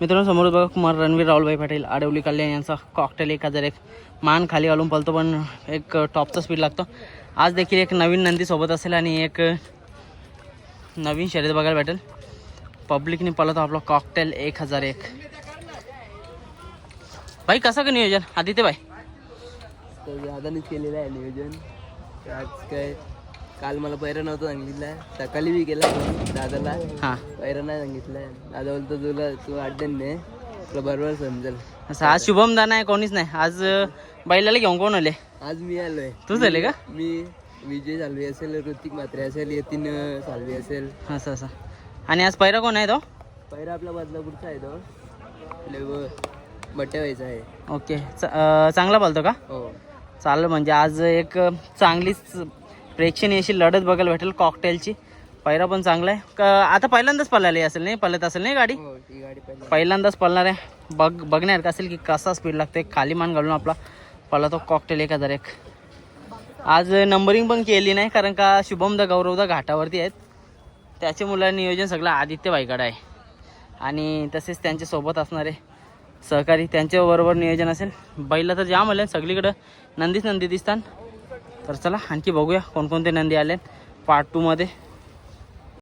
मित्रांनो समोर बघा कुमार रणवीर राहुलभाई पाटील आडवली कल्याण यांचा कॉकटेल एक हजार एक मान खाली घालून पळतो पण एक टॉपचा स्पीड लागतो. आज देखील एक नवीन नंदी सोबत असेल आणि एक नवीन शर्यत बघायला भेटेल. पब्लिकने पळतो आपला कॉकटेल एक हजार एक. भाई कसं का नियोजन? आदित्य भाई तर केलेलं आहे नियोजन. आज काय काल मला पैरा नव्हतं सांगितलं. सकाळी बी फोन दादाला. हां. पैरा नाही सांगितलं. दादा बोलतो तुला तू अड्डन ने. तुला बरोबर समजेल. असं आज शुभम दाना आहे कोणीच नाही. आज बैलाला घेऊन कोण आले? आज मी आलोय. तू झाले का? मी विजय साल्वे असेल ऋतिक म्हात्रे असेल यतीन साल्वे असेल. असं असं. आणि आज पैरा कोण आहे तो? पैरा आपला बदलापूरचा आहे तो. बट्ट्या व्हायचा आहे. ओके. च- अं, चांगला बोलतो का? हो. चालेल म्हणजे आज एक चांगलीच प्रेक्षणीय अशी लढत बघायला भेटेल कॉकटेलची पैरा पण चांगला आहे. क- आता पहिल्यांदाच पळाली असेल नाही? पळत असेल नाही गाडी? हो ती पहिल्यांदाच. पळणार आहे. बघ बघण्यासारखं असेल की कसा स्पीड लागते खाली मान घालून आपला पळतो कॉकटेल एक हजार एक. आज नंबरिंग पण केली नाही कारण का शुभमदा गौरवदा घाटावरती आहेत. त्याचे मुलं नियोजन सगळं आदित्य भाईकडे आहे. आणि तसेच त्यांच्यासोबत असणारे सहकारी त्यांच्याबरोबर नियोजन असेल. बैला तर जाम आले सगळीकडं नंदीच नंदी दिसतात. तर चला आणखी बघूया कोणकोणते नंदी आले पार्ट टूमध्ये